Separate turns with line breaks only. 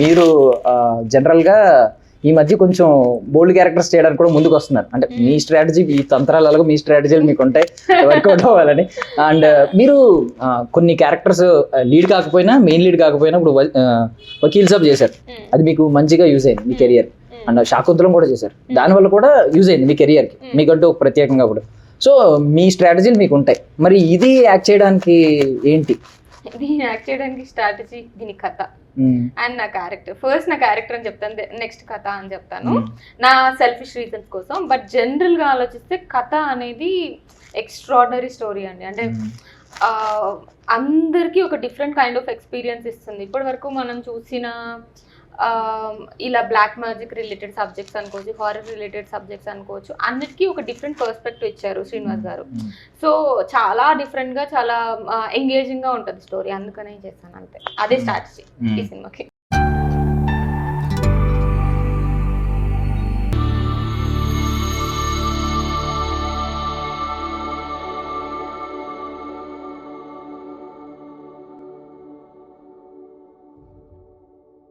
మీరు జనరల్గా ఈ మధ్య కొంచెం బోల్డ్ క్యారెక్టర్స్ చేయడానికి కూడా ముందుకు వస్తున్నారు. అంటే మీ స్ట్రాటజీ ఈ తంత్రాలు అలాగే మీ స్ట్రాటజీలు మీకు ఉంటాయి. వర్కౌట్ అవ్వాలని అండ్ మీరు కొన్ని క్యారెక్టర్స్ లీడ్ కాకపోయినా మెయిన్ లీడ్ కాకపోయినా ఇప్పుడు వకీల్ సాబ్ చేశారు. అది మీకు మంచిగా యూజ్ అయింది మీ కెరియర్ అండ్ శాకుంతలం కూడా చేశారు. దానివల్ల కూడా యూజ్ అయింది మీ కెరియర్కి మీకంటూ ఒక ప్రత్యేకంగా కూడా. సో మీ స్ట్రాటజీలు మీకు ఉంటాయి. మరి ఇది యాక్ట్ చేయడానికి ఏంటి?
దీన్ని యాక్ట్ చేయడానికి స్ట్రాటజీ దీని కథ. అండ్ నా క్యారెక్టర్. ఫస్ట్ నా క్యారెక్టర్ అని చెప్తాను. నెక్స్ట్ కథ అని చెప్తాను. నా సెల్ఫిష్ రీజన్స్ కోసం. బట్ జనరల్గా ఆలోచిస్తే కథ అనేది ఎక్స్ట్రాడనరీ స్టోరీ అండి. అంటే అందరికీ ఒక డిఫరెంట్ కైండ్ ఆఫ్ ఎక్స్పీరియన్స్ ఇస్తుంది. ఇప్పటి వరకు మనం చూసిన ఇలా బ్లాక్ మ్యాజిక్ రిలేటెడ్ సబ్జెక్ట్స్ అనుకోవచ్చు హారర్ రిలేటెడ్ సబ్జెక్ట్స్ అనుకోవచ్చు అన్నిటికీ ఒక డిఫరెంట్ పర్స్పెక్టివ్ ఇచ్చారు శ్రీనివాస్ గారు. సో చాలా డిఫరెంట్గా చాలా ఎంగేజింగ్గా ఉంటుంది స్టోరీ అందుకనే చేశాను అంతే. అదే స్ట్రాటజీ ఈ
మ్మ్.
సినిమాకి.